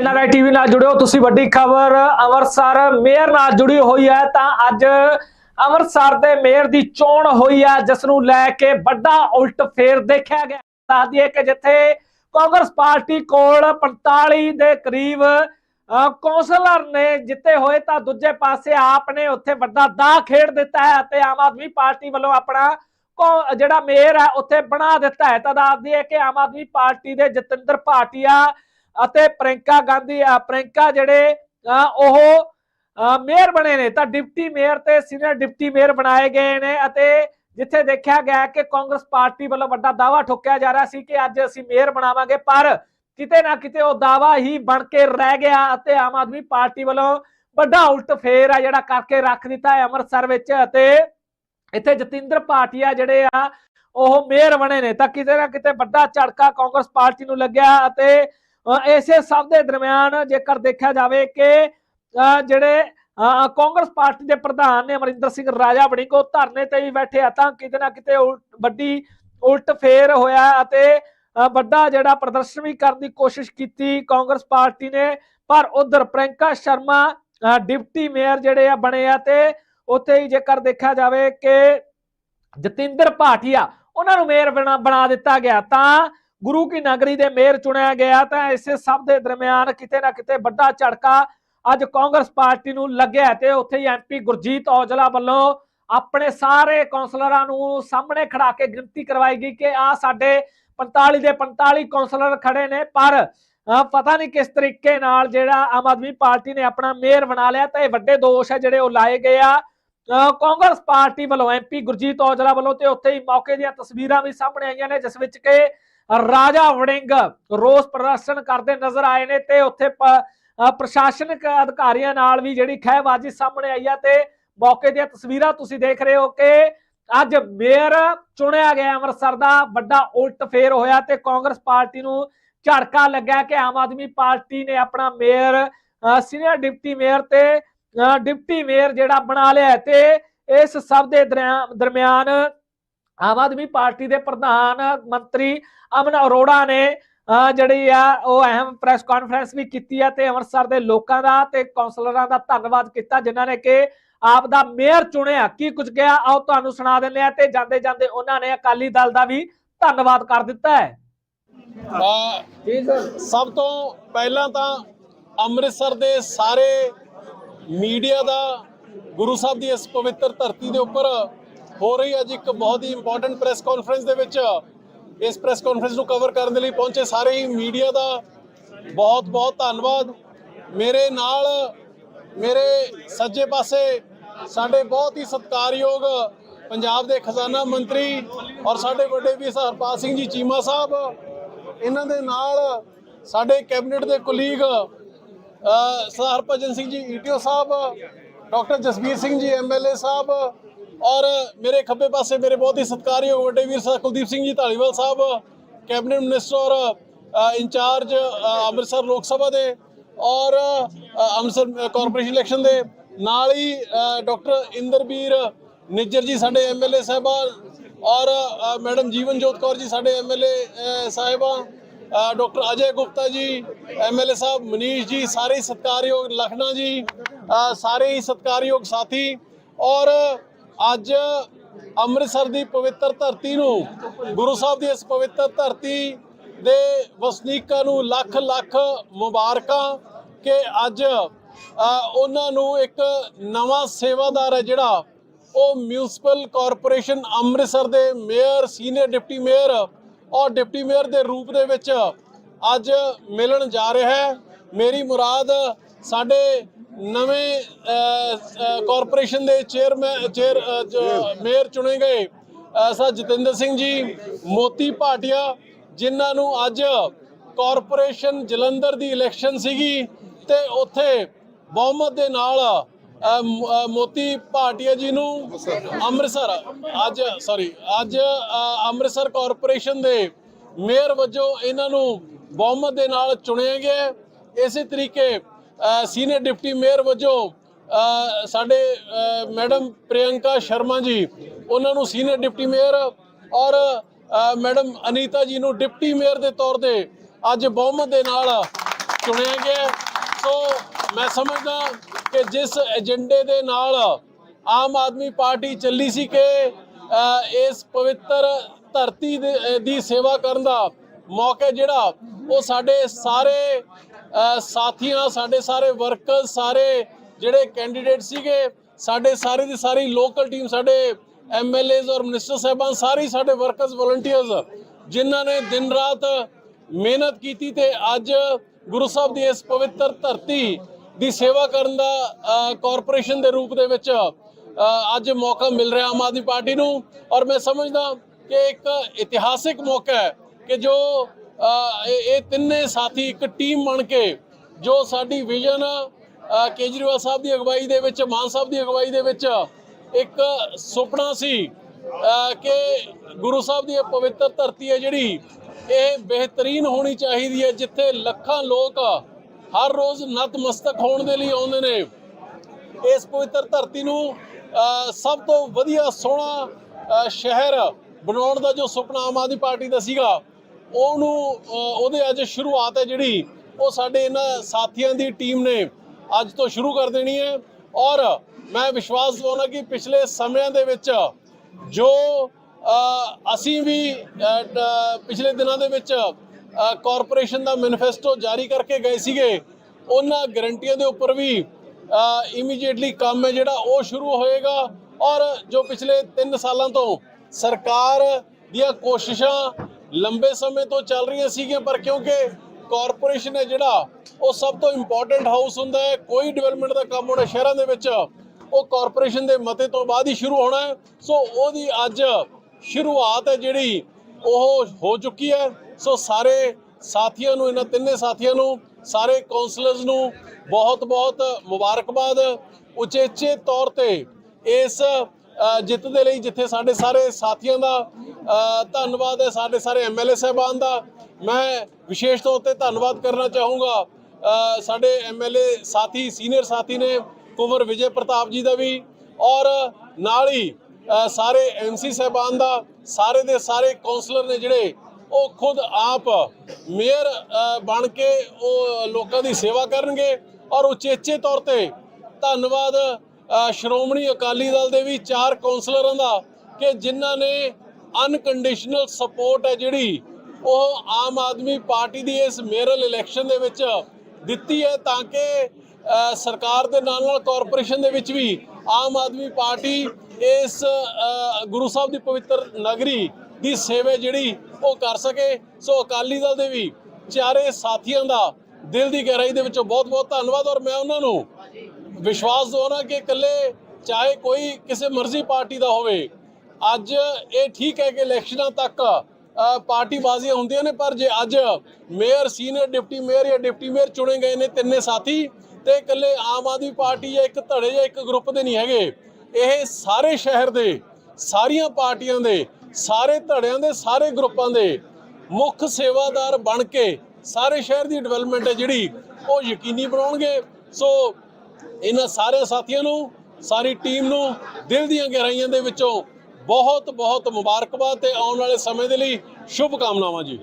NRI TV ਨਾਲ ਜੁੜਿਓ, ਤੁਸੀਂ ਵੱਡੀ ਖਬਰ ਅੰਮ੍ਰਿਤਸਰ, ਮੇਅਰ ਨਾਲ ਜੁੜੀ ਹੋਈ ਹੈ, ਤਾਂ ਅੱਜ ਅੰਮ੍ਰਿਤਸਰ ਦੇ ਮੇਅਰ ਦੀ ਚੋਣ ਹੋਈ ਹੈ ਜਿਸ ਨੂੰ ਲੈ ਕੇ ਵੱਡਾ ਉਲਟ ਫੇਰ ਦੇਖਿਆ ਗਿਆ। ਦੱਸ ਦਈਏ ਕਿ ਜਿੱਥੇ ਕਾਂਗਰਸ ਪਾਰਟੀ ਕੋਲ 45 ਦੇ ਕਰੀਬ ਕੌਂਸਲਰ ਨੇ ਜਿੱਤੇ ਹੋਏ, ਤਾਂ ਦੂਜੇ ਪਾਸੇ ਆਪ ਨੇ ਉੱਥੇ ਵੱਡਾ ਦਾ ਖੇਡ ਦਿੱਤਾ ਹੈ ਅਤੇ ਆਮ ਆਦਮੀ ਪਾਰਟੀ ਵੱਲੋਂ ਆਪਣਾ ਜਿਹੜਾ ਮੇਅਰ ਹੈ, ਉੱਥੇ ਬਣਾ ਦਿੱਤਾ ਹੈ। ਤਾਂ ਦੱਸ ਦਈਏ ਕਿ ਆਮ ਆਦਮੀ ਪਾਰਟੀ ਦੇ ਜਤਿੰਦਰ ਭਾਟੀਆ ਅਤੇ ਪ੍ਰਿੰਕਾ ਗਾਂਧੀ ਅ, ਪ੍ਰਿੰਕਾ ਜਿਹੜੇ ਅ, ਉਹ ਮੇਅਰ ਬਣੇ ਨੇ ਤਾਂ ਡਿਪਟੀ ਮੇਅਰ ਤੇ ਸੀਨੀਅਰ ਡਿਪਟੀ ਮੇਅਰ ਬਣਾਏ ਗਏ ਨੇ ਅਤੇ ਜਿੱਥੇ ਦੇਖਿਆ ਗਿਆ ਕਿ ਕਾਂਗਰਸ ਪਾਰਟੀ ਵੱਲੋਂ ਵੱਡਾ ਦਾਵਾ ਠੋਕਿਆ ਜਾ ਰਿਹਾ ਸੀ ਕਿ ਅੱਜ ਅਸੀਂ ਮੇਅਰ ਬਣਾਵਾਂਗੇ ਪਰ ਕਿਤੇ ਨਾ ਕਿਤੇ ਉਹ ਦਾਵਾ ਹੀ ਬਣ ਕੇ ਰਹਿ ਗਿਆ ਅਤੇ ਆਮ ਆਦਮੀ ਪਾਰਟੀ ਵੱਲੋਂ ਵੱਡਾ ਉਲਟ ਫੇਰ ਆ ਜਿਹੜਾ ਕਰਕੇ ਰੱਖ ਦਿੱਤਾ ਹੈ ਅੰਮ੍ਰਿਤਸਰ ਵਿੱਚ ਅਤੇ ਇੱਥੇ ਜਤਿੰਦਰ ਭਾਟੀਆ ਜਿਹੜੇ ਆ ਉਹ ਮੇਅਰ ਬਣੇ ਨੇ ਤਾਂ ਕਿਤੇ ਨਾ ਕਿਤੇ ਵੱਡਾ ਝੜਕਾ ਕਾਂਗਰਸ ਪਾਰਟੀ ਨੂੰ ਲੱਗਿਆ ਅਤੇ ਇਸੇ ਸਭ ਦੇ ਦਰਮਿਆਨ ਜੇਕਰ ਦੇਖਿਆ ਜਾਵੇ ਕਿ ਜਿਹੜੇ ਕਾਂਗਰਸ ਪਾਰਟੀ ਦੇ ਪ੍ਰਧਾਨ ਨੇ ਅਮਰਿੰਦਰ ਸਿੰਘ ਰਾਜਾ ਵੜਿੰਗ ਉਹ ਧਰਨੇ ਤੇ ਵੀ ਬੈਠੇ ਆ ਤਾਂ ਕਿਤੇ ਨਾ ਕਿਤੇ ਵੱਡੀ ਉਲਟ ਫੇਰ ਹੋਇਆ ਅਤੇ ਵੱਡਾ ਜਿਹੜਾ ਪ੍ਰਦਰਸ਼ਨ ਵੀ ਕਰਨ ਦੀ ਕੋਸ਼ਿਸ਼ ਕੀਤੀ ਕਾਂਗਰਸ ਪਾਰਟੀ ਨੇ ਪਰ ਉਧਰ ਪ੍ਰਿੰਕਾ ਸ਼ਰਮਾ ਅ, ਡਿਪਟੀ ਮੇਅਰ ਜਿਹੜੇ ਆ ਬਣੇ ਆ ਤੇ ਉੱਥੇ ਹੀ ਜੇਕਰ ਦੇਖਿਆ ਜਾਵੇ ਕਿ ਜਤਿੰਦਰ ਭਾਟੀਆ ਉਹਨਾਂ ਨੂੰ ਮੇਅਰ ਬਣਾ ਬਣਾ ਦਿੱਤਾ ਗਿਆ ਤਾਂ ਗੁਰੂ ਕੀ ਨਗਰੀ ਦੇ ਮੇਅਰ ਚੁਣਿਆ ਗਿਆ ਤਾਂ ਇਸੇ ਸਭ ਦੇ ਦਰਮਿਆਨ ਕਿਤੇ ਨਾ ਕਿਤੇ ਵੱਡਾ ਝਟਕਾ ਅੱਜ ਕਾਂਗਰਸ ਪਾਰਟੀ ਨੂੰ ਲੱਗਿਆ ਤੇ ਉੱਥੇ ਹੀ ਐਮਪੀ ਗੁਰਜੀਤ ਔਜਲਾ ਵੱਲੋਂ ਆਪਣੇ ਸਾਰੇ ਕੌਂਸਲਰਾਂ ਨੂੰ ਸਾਹਮਣੇ ਖੜਾ ਕੇ ਗਿਣਤੀ ਕਰਵਾਈ ਗਈ ਕਿ ਆ ਸਾਡੇ 45 ਦੇ 45 ਕੌਂਸਲਰ ਖੜੇ ਨੇ ਪਰ ਅਹ, ਪਤਾ ਨਹੀਂ ਕਿਸ ਤਰੀਕੇ ਨਾਲ ਜਿਹੜਾ ਆਮ ਆਦਮੀ ਪਾਰਟੀ ਨੇ ਆਪਣਾ ਮੇਅਰ ਬਣਾ ਲਿਆ ਤਾਂ ਇਹ ਵੱਡੇ ਦੋਸ਼ ਹੈ ਜਿਹੜੇ ਉਹ ਲਾਏ ਗਏ ਆ। ਕਾਂਗਰਸ ਪਾਰਟੀ ਵੱਲੋਂ ਐਮਪੀ ਗੁਰਜੀਤ ਔਜਲਾ ਵੱਲੋਂ ਤੇ ਉੱਥੇ ਹੀ ਮੌਕੇ ਦੀਆਂ ਤਸਵੀਰਾਂ ਵੀ ਸਾਹਮਣੇ ਆਈਆਂ ਨੇ ਜਿਸ ਵਿੱਚ ਕਿ ਰਾਜਾ ਵੜਿੰਗ ਰੋਸ ਪ੍ਰਦਰਸ਼ਨ ਕਰਦੇ ਨਜ਼ਰ ਆਏ ਨੇ ਤੇ ਉੱਥੇ ਪ੍ਰਸ਼ਾਸਨਿਕ ਅਧਿਕਾਰੀਆਂ ਨਾਲ ਵੀ ਜਿਹੜੀ ਖਹਿਬਾਜ਼ੀ ਸਾਹਮਣੇ ਆਈ ਆ ਤੇ ਮੌਕੇ ਦੀਆਂ ਤਸਵੀਰਾਂ ਤੁਸੀਂ ਦੇਖ ਰਹੇ ਹੋ ਕਿ ਅੱਜ ਮੇਅਰ ਚੁਣਿਆ ਗਿਆ ਅੰਮ੍ਰਿਤਸਰ ਦਾ, ਵੱਡਾ ਉਲਟ ਫੇਰ ਹੋਇਆ ਤੇ ਕਾਂਗਰਸ ਪਾਰਟੀ ਨੂੰ ਝੜਕਾ ਲੱਗਾ ਕਿ ਆਮ ਆਦਮੀ ਪਾਰਟੀ ਨੇ ਆਪਣਾ ਮੇਅਰ ਸੀਨੀਅਰ ਡਿਪਟੀ ਮੇਅਰ ਤੇ ਅਹ ਡਿਪਟੀ ਮੇਅਰ ਜਿਹੜਾ ਬਣਾ ਲਿਆ ਤੇ ਇਸ ਸਭ ਦੇ ਦਰਿਆ- ਦਰਮਿਆਨ ਆਮ ਆਦਮੀ ਪਾਰਟੀ ਦੇ ਪ੍ਰਧਾਨ ਮੰਤਰੀ ਅਮਨ ਅਰੋੜਾ ਨੇ ਜਿਹੜੀ ਆ ਉਹ ਅਹਿਮ ਪ੍ਰੈਸ ਕਾਨਫਰੰਸ ਵੀ ਕੀਤੀ ਹੈ ਤੇ ਅੰਮ੍ਰਿਤਸਰ ਦੇ ਲੋਕਾਂ ਦਾ ਤੇ ਕਾਉਂਸਲਰਾਂ ਦਾ ਧੰਨਵਾਦ ਕੀਤਾ ਜਿਨ੍ਹਾਂ ਨੇ ਕਿ ਆਪ ਦਾ ਮੇਅਰ ਚੁਣਿਆ। ਕੀ ਕੁਝ ਕਿਹਾ? ਆਓ ਤੁਹਾਨੂੰ ਸੁਣਾ ਦਿੰਦੇ ਆ ਤੇ ਜਾਂਦੇ ਜਾਂਦੇ ਉਹਨਾਂ ਨੇ ਅਕਾਲੀ ਦਲ ਦਾ ਵੀ ਧੰਨਵਾਦ ਕਰ ਦਿੱਤਾ ਹੈ। ਜੀ ਸਰ। ਸਭ ਤੋਂ ਪਹਿਲਾਂ ਤਾਂ ਅੰਮ੍ਰਿਤਸਰ ਦੇ ਸਾਰੇ ਮੀਡੀਆ ਦਾ ਗੁਰੂ ਸਾਹਿਬ ਦੀ ਇਸ ਪਵਿੱਤਰ ਧਰਤੀ ਦੇ ਉੱਪਰ ਹੋ ਰਹੀ ਅੱਜ ਇੱਕ ਬਹੁਤ ਹੀ ਇੰਪੋਰਟੈਂਟ ਪ੍ਰੈਸ ਕਾਨਫਰੰਸ ਦੇ ਵਿੱਚ। ਇਸ ਪ੍ਰੈਸ ਕਾਨਫਰੰਸ ਨੂੰ ਕਵਰ ਕਰਨ ਦੇ ਲਈ ਪਹੁੰਚੇ ਸਾਰੇ ਹੀ ਮੀਡੀਆ ਦਾ ਬਹੁਤ ਬਹੁਤ ਧੰਨਵਾਦ। ਮੇਰੇ ਨਾਲ, ਮੇਰੇ ਸੱਜੇ ਪਾਸੇ ਸਾਡੇ ਬਹੁਤ ਹੀ ਸਤਿਕਾਰਯੋਗ ਪੰਜਾਬ ਦੇ ਖਜ਼ਾਨਾ ਮੰਤਰੀ ਔਰ ਸਾਡੇ ਵੱਡੇ ਵੀ ਹਰਪਾਲ ਸਿੰਘ ਜੀ ਚੀਮਾ ਸਾਹਿਬ, ਇਹਨਾਂ ਦੇ ਨਾਲ ਸਾਡੇ ਕੈਬਨਿਟ ਦੇ colleague Sardar Harbhajan Singh ji ETO sahib, doctor Jasbir Singh ji MLA sahib ਔਰ ਮੇਰੇ ਖੱਬੇ ਪਾਸੇ ਮੇਰੇ ਬਹੁਤ ਹੀ ਸਤਿਕਾਰਯੋਗ ਵੱਡੇ ਵੀਰ ਸਾਹਿਬ ਕੁਲਦੀਪ ਸਿੰਘ ਜੀ ਢਾਲੀਵਾਲ ਸਾਹਿਬ ਕੈਬਨਿਟ ਮਿਨਿਸਟਰ ਔਰ ਇੰਚਾਰਜ ਅੰਮ੍ਰਿਤਸਰ ਲੋਕ ਸਭਾ ਦੇ ਔਰ ਅੰਮ੍ਰਿਤਸਰ ਕਾਰਪੋਰੇਸ਼ਨ ਇਲੈਕਸ਼ਨ ਦੇ ਨਾਲ ਹੀ ਅ, ਡਾਕਟਰ ਇੰਦਰਬੀਰ ਨਿੱਜਰ ਜੀ ਸਾਡੇ ਐਮਐਲਏ ਸਾਹਿਬਾਨ ਔਰ ਮੈਡਮ ਜੀਵਨ ਜੋਤ ਕੌਰ ਜੀ ਸਾਡੇ ਐਮਐਲਏ ਸਾਹਿਬਾਂ ਅ, ਡਾਕਟਰ ਅਜੇ ਗੁਪਤਾ ਜੀ ਐਮਐਲਏ ਸਾਹਿਬ ਮਨੀਸ਼ ਜੀ ਸਾਰੇ ਹੀ ਸਤਿਕਾਰਯੋਗ ਲਖਣਾ ਜੀ ਸਾਰੇ ਹੀ ਸਤਿਕਾਰਯੋਗ ਸਾਥੀ ਔਰ ਅੱਜ ਅੰਮ੍ਰਿਤਸਰ ਦੀ ਪਵਿੱਤਰ ਧਰਤੀ ਨੂੰ, ਗੁਰੂ ਸਾਹਿਬ ਦੀ ਇਸ ਪਵਿੱਤਰ ਧਰਤੀ ਦੇ ਵਸਨੀਕਾਂ ਨੂੰ ਲੱਖ ਲੱਖ ਮੁਬਾਰਕਾਂ ਕਿ ਅੱਜ ਉਹਨਾਂ ਨੂੰ ਇੱਕ ਨਵਾਂ ਸੇਵਾਦਾਰ ਹੈ ਜਿਹੜਾ, ਉਹ ਮਿਊਨਿਸਪਲ ਕਾਰਪੋਰੇਸ਼ਨ ਅੰਮ੍ਰਿਤਸਰ ਦੇ ਮੇਅਰ, ਸੀਨੀਅਰ ਡਿਪਟੀ ਮੇਅਰ ਔਰ ਡਿਪਟੀ ਮੇਅਰ ਦੇ ਰੂਪ ਦੇ ਵਿੱਚ ਅੱਜ ਮਿਲਣ ਜਾ ਰਿਹਾ ਹੈ। ਮੇਰੀ ਮੁਰਾਦ ਸਾਡੇ ਨਵੇਂ ਕਾਰਪੋਰੇਸ਼ਨ ਦੇ ਚੇਅਰਮੈਨ ਚੇਅਰ ਮੇਅਰ ਚੁਣੇ ਗਏ ਸਰ ਜਤਿੰਦਰ ਸਿੰਘ ਜੀ, ਮੋਤੀ ਭਾਟੀਆ, ਜਿਨ੍ਹਾਂ ਨੂੰ ਅੱਜ ਕਾਰਪੋਰੇਸ਼ਨ ਜਲੰਧਰ ਦੀ ਇਲੈਕਸ਼ਨ ਸੀਗੀ ਤੇ ਉੱਥੇ ਬਹੁਮਤ ਦੇ ਨਾਲ ਮੋਤੀ ਭਾਟੀਆ ਜੀ ਨੂੰ ਅੰਮ੍ਰਿਤਸਰ, ਅੱਜ ਸੌਰੀ ਅੱਜ ਅੰਮ੍ਰਿਤਸਰ ਕਾਰਪੋਰੇਸ਼ਨ ਦੇ ਮੇਅਰ ਵਜੋਂ ਇਹਨਾਂ ਨੂੰ ਬਹੁਮਤ ਦੇ ਨਾਲ ਚੁਣਿਆ ਗਿਆ ਹੈ। ਇਸੇ ਤਰੀਕੇ ਸੀਨੀਅਰ ਡਿਪਟੀ ਮੇਅਰ ਵਜੋਂ ਸਾਡੇ ਮੈਡਮ ਪ੍ਰਿਯੰਕਾ ਸ਼ਰਮਾ ਜੀ, ਉਹਨਾਂ ਨੂੰ ਸੀਨੀਅਰ ਡਿਪਟੀ ਮੇਅਰ ਔਰ ਮੈਡਮ ਅਨੀਤਾ ਜੀ ਨੂੰ ਡਿਪਟੀ ਮੇਅਰ ਦੇ ਤੌਰ ਤੇ ਅੱਜ ਬਹੁਮਤ ਦੇ ਨਾਲ ਚੁਣਿਆ ਗਿਆ। ਸੋ, ਮੈਂ ਸਮਝਦਾ ਕਿ ਜਿਸ ਏਜੰਡੇ ਦੇ ਨਾਲ ਆਮ ਆਦਮੀ ਪਾਰਟੀ ਚੱਲੀ ਸੀ ਕਿ ਇਸ ਪਵਿੱਤਰ ਧਰਤੀ ਦੇ- ਦੀ ਸੇਵਾ ਕਰਨ ਦਾ ਮੌਕਾ ਜਿਹੜਾ, ਉਹ ਸਾਡੇ ਸਾਰੇ ਸਾਥੀਆਂ ਸਾਡੇ ਸਾਰੇ ਵਰਕਰ ਸਾਰੇ ਜਿਹੜੇ ਕੈਂਡੀਡੇਟ ਸੀਗੇ ਸਾਡੇ ਸਾਰੇ ਦੀ ਸਾਰੀ ਲੋਕਲ ਟੀਮ ਸਾਡੇ ਐਮਐਲਏਜ਼ ਔਰ ਮਿਨਿਸਟਰ ਸਾਹਿਬਾਨ ਸਾਰੇ ਸਾਡੇ ਵਰਕਰਸ ਵਲੰਟੀਅਰਸ ਜਿਨ੍ਹਾਂ ਨੇ ਦਿਨ ਰਾਤ ਮਿਹਨਤ ਕੀਤੀ ਤੇ ਅੱਜ ਗੁਰੂ ਸਾਹਿਬ ਦੀ ਇਸ ਪਵਿੱਤਰ ਧਰਤੀ ਦੀ ਸੇਵਾ ਕਰਨ ਦਾ ਅ, ਕਾਰਪੋਰੇਸ਼ਨ ਦੇ ਰੂਪ ਦੇ ਵਿੱਚ ਅੱਜ ਮੌਕਾ ਮਿਲ ਰਿਹਾ ਆਮ ਆਦਮੀ ਪਾਰਟੀ ਨੂੰ। ਔਰ ਮੈਂ ਸਮਝਦਾ ਕਿ ਇੱਕ ਇਤਿਹਾਸਿਕ ਮੌਕਾ ਹੈ ਕਿ ਜੋ ਇਹ ਇਹ ਤਿੰਨੇ ਸਾਥੀ ਇੱਕ ਟੀਮ ਬਣ ਕੇ ਜੋ ਸਾਡੀ ਵਿਜ਼ਨ ਕੇਜਰੀਵਾਲ ਸਾਹਿਬ ਦੀ ਅਗਵਾਈ ਦੇ ਵਿੱਚ, ਮਾਨ ਸਾਹਿਬ ਦੀ ਅਗਵਾਈ ਦੇ ਵਿੱਚ ਇੱਕ ਸੁਪਨਾ ਸੀ ਕਿ ਗੁਰੂ ਸਾਹਿਬ ਦੀ ਇਹ ਪਵਿੱਤਰ ਧਰਤੀ ਹੈ ਜਿਹੜੀ, ਇਹ ਬਿਹਤਰੀਨ ਹੋਣੀ ਚਾਹੀਦੀ ਹੈ, ਜਿੱਥੇ ਲੱਖਾਂ ਲੋਕ ਹਰ ਰੋਜ਼ ਨਤਮਸਤਕ ਹੋਣ ਦੇ ਲਈ ਆਉਂਦੇ ਨੇ। ਇਸ ਪਵਿੱਤਰ ਧਰਤੀ ਨੂੰ ਸਭ ਤੋਂ ਵਧੀਆ ਸੋਹਣਾ ਸ਼ਹਿਰ ਬਣਾਉਣ ਦਾ ਜੋ ਸੁਪਨਾ ਆਮ ਆਦਮੀ ਪਾਰਟੀ ਦਾ ਸੀਗਾ ਉਹਨੂੰ ਉਹਦੇ ਅੱਜ ਸ਼ੁਰੂਆਤ ਹੈ ਜਿਹੜੀ, ਉਹ ਸਾਡੇ ਇਹਨਾਂ ਸਾਥੀਆਂ ਦੀ ਟੀਮ ਨੇ ਅੱਜ ਤੋਂ ਸ਼ੁਰੂ ਕਰ ਦੇਣੀ ਹੈ। ਔਰ ਮੈਂ ਵਿਸ਼ਵਾਸ ਦਿਵਾਉਣਾ ਕਿ ਪਿਛਲੇ ਸਮਿਆਂ ਦੇ ਵਿੱਚ ਜੋ ਅਸੀਂ ਵੀ ਪਿਛਲੇ ਦਿਨਾਂ ਦੇ ਵਿੱਚ ਕਾਰਪੋਰੇਸ਼ਨ ਦਾ ਮੈਨੀਫੈਸਟੋ ਜਾਰੀ ਕਰਕੇ ਗਏ ਸੀਗੇ, ਉਹਨਾਂ ਗਰੰਟੀਆਂ ਦੇ ਉੱਪਰ ਵੀ ਇਮੀਡੀਏਟਲੀ ਕੰਮ ਹੈ ਜਿਹੜਾ, ਉਹ ਸ਼ੁਰੂ ਹੋਏਗਾ। ਔਰ ਜੋ ਪਿਛਲੇ 3 ਸਾਲਾਂ ਤੋਂ ਸਰਕਾਰ ਦੀਆਂ ਕੋਸ਼ਿਸ਼ਾਂ ਲੰਬੇ ਸਮੇਂ ਤੋਂ ਚੱਲ ਰਹੀਆਂ ਸੀਗੀਆਂ, ਪਰ ਕਿਉਂਕਿ ਕਾਰਪੋਰੇਸ਼ਨ ਹੈ ਜਿਹੜਾ ਉਹ ਸਭ ਤੋਂ ਇੰਪੋਰਟੈਂਟ ਹਾਊਸ ਹੁੰਦਾ ਹੈ, ਕੋਈ ਡਿਵੈਲਪਮੈਂਟ ਦਾ ਕੰਮ ਹੋਣਾ ਸ਼ਹਿਰਾਂ ਦੇ ਵਿੱਚ, ਉਹ ਕਾਰਪੋਰੇਸ਼ਨ ਦੇ ਮਤੇ ਤੋਂ ਬਾਅਦ ਹੀ ਸ਼ੁਰੂ ਹੋਣਾ ਹੈ। ਸੋ ਉਹਦੀ ਅੱਜ ਸ਼ੁਰੂਆਤ ਹੈ ਜਿਹੜੀ ਉਹ ਹੋ ਚੁੱਕੀ ਹੈ। ਸੋ ਸਾਰੇ ਸਾਥੀਆਂ ਨੂੰ, ਇਹਨਾਂ ਤਿੰਨੇ ਸਾਥੀਆਂ ਨੂੰ, ਸਾਰੇ ਕਾਉਂਸਲਰਸ ਨੂੰ ਬਹੁਤ ਬਹੁਤ ਮੁਬਾਰਕਬਾਦ। ਉਚੇਚੇ ਤੌਰ ਤੇ ਇਸ ਜਿੱਤ ਦੇ ਲਈ ਜਿੱਥੇ ਸਾਡੇ ਸਾਰੇ ਸਾਥੀਆਂ ਦਾ ਧੰਨਵਾਦ ਹੈ ਸਾਡੇ ਸਾਰੇ ਐਮਐਲਏ ਸਾਹਿਬਾਨ ਦਾ। ਮੈਂ ਵਿਸ਼ੇਸ਼ ਤੌਰ ਤੇ ਧੰਨਵਾਦ ਕਰਨਾ ਚਾਹੂੰਗਾ ਅ, ਸਾਡੇ ਐਮਐਲਏ ਸਾਥੀ ਸੀਨੀਅਰ ਸਾਥੀ ਨੇ ਕੁੰਵਰ ਵਿਜੇ ਪ੍ਰਤਾਪ ਜੀ ਦਾ ਵੀ। ਔਰ ਨਾਲ ਹੀ ਅ, ਸਾਰੇ ਐਮਸੀ ਸਾਹਿਬਾਨ ਦਾ ਸਾਰੇ ਦੇ ਸਾਰੇ ਕਾਉਂਸਲਰ ਨੇ ਜਿਹੜੇ ਉਹ ਖੁਦ ਆਪ ਮੇਅਰ ਬਣ ਕੇ ਉਹ ਲੋਕਾਂ ਦੀ ਸੇਵਾ ਕਰਨਗੇ। ਔਰ ਉਚੇਚੇ ਤੌਰ ਤੇ ਧੰਨਵਾਦ ਸ਼੍ਰੋਮਣੀ ਅਕਾਲੀ ਦਲ ਦੇ ਵੀ ਚਾਰ ਕਾਉਂਸਲਰਾਂ ਦਾ ਕਿ ਜਿਨ੍ਹਾਂ ਨੇ ਅਨਕੰਡੀਸ਼ਨਲ ਸਪੋਰਟ ਹੈ ਜਿਹੜੀ, ਉਹ ਆਮ ਆਦਮੀ ਪਾਰਟੀ ਦੀ ਇਸ ਮੇਅਰਲ ਇਲੈਕਸ਼ਨ ਦੇ ਵਿੱਚ ਦਿੱਤੀ ਹੈ ਤਾਂ ਕਿ ਸਰਕਾਰ ਦੇ ਨਾਲ ਨਾਲ ਕਾਰਪੋਰੇਸ਼ਨ ਦੇ ਵਿੱਚ ਵੀ ਆਮ ਆਦਮੀ ਪਾਰਟੀ ਇਸ ਗੁਰੂ ਸਾਹਿਬ ਦੀ ਪਵਿੱਤਰ ਨਗਰੀ ਦੀ ਸੇਵਾ ਜਿਹੜੀ ਉਹ ਕਰ ਸਕੇ। ਸੋ ਅਕਾਲੀ ਦਲ ਦੇ ਵੀ ਚਾਰੇ ਸਾਥੀਆਂ ਦਾ ਦਿਲ ਦੀ ਗਹਿਰਾਈ ਦੇ ਵਿੱਚੋਂ ਬਹੁਤ ਬਹੁਤ ਧੰਨਵਾਦ ਔਰ ਮੈਂ ਉਹਨਾਂ ਨੂੰ ਵਿਸ਼ਵਾਸ ਦਿਵਾਉਣਾ ਕਿ ਇਕੱਲੇ ਚਾਹੇ ਕੋਈ ਕਿਸੇ ਮਰਜ਼ੀ ਪਾਰਟੀ ਦਾ ਹੋਵੇ ਅੱਜ ਇਹ ਠੀਕ ਹੈ ਕਿ ਇਲੈਕਸ਼ਨਾਂ ਤੱਕ ਅ, ਪਾਰਟੀ ਬਾਜ਼ੀਆਂ ਹੁੰਦੀਆਂ ਨੇ ਪਰ ਜੇ ਅੱਜ ਮੇਅਰ ਸੀਨੀਅਰ ਡਿਪਟੀ ਮੇਅਰ ਜਾਂ ਡਿਪਟੀ ਮੇਅਰ ਚੁਣੇ ਗਏ ਨੇ ਤਿੰਨੇ ਸਾਥੀ ਤੇ ਇਕੱਲੇ ਆਮ ਆਦਮੀ ਪਾਰਟੀ ਜਾਂ ਇੱਕ ਧੜੇ ਜਾਂ ਇੱਕ ਗਰੁੱਪ ਦੇ ਨਹੀਂ ਹੈਗੇ ਇਹ ਸਾਰੇ ਸ਼ਹਿਰ ਦੇ ਸਾਰੀਆਂ ਪਾਰਟੀਆਂ ਦੇ ਸਾਰੇ ਧੜਿਆਂ ਦੇ ਸਾਰੇ ਗਰੁੱਪਾਂ ਦੇ ਮੁੱਖ ਸੇਵਾਦਾਰ ਬਣ ਕੇ ਸਾਰੇ ਸ਼ਹਿਰ ਦੀ ਡਿਵੈਲਪਮੈਂਟ ਹੈ ਜਿਹੜੀ ਉਹ ਯਕੀਨੀ ਬਣਾਉਣਗੇ। ਸੋ ਇਹਨਾਂ ਸਾਰੇ ਸਾਥੀਆਂ ਨੂੰ, ਸਾਰੀ ਟੀਮ ਨੂੰ ਦਿਲ ਦੀਆਂ ਗਹਿਰਾਈਆਂ ਦੇ ਵਿੱਚੋਂ ਬਹੁਤ ਬਹੁਤ ਮੁਬਾਰਕਬਾਦ ਤੇ ਆਉਣ ਵਾਲੇ ਸਮੇਂ ਦੇ ਲਈ ਸ਼ੁਭ ਕਾਮਨਾਵਾਂ ਜੀ।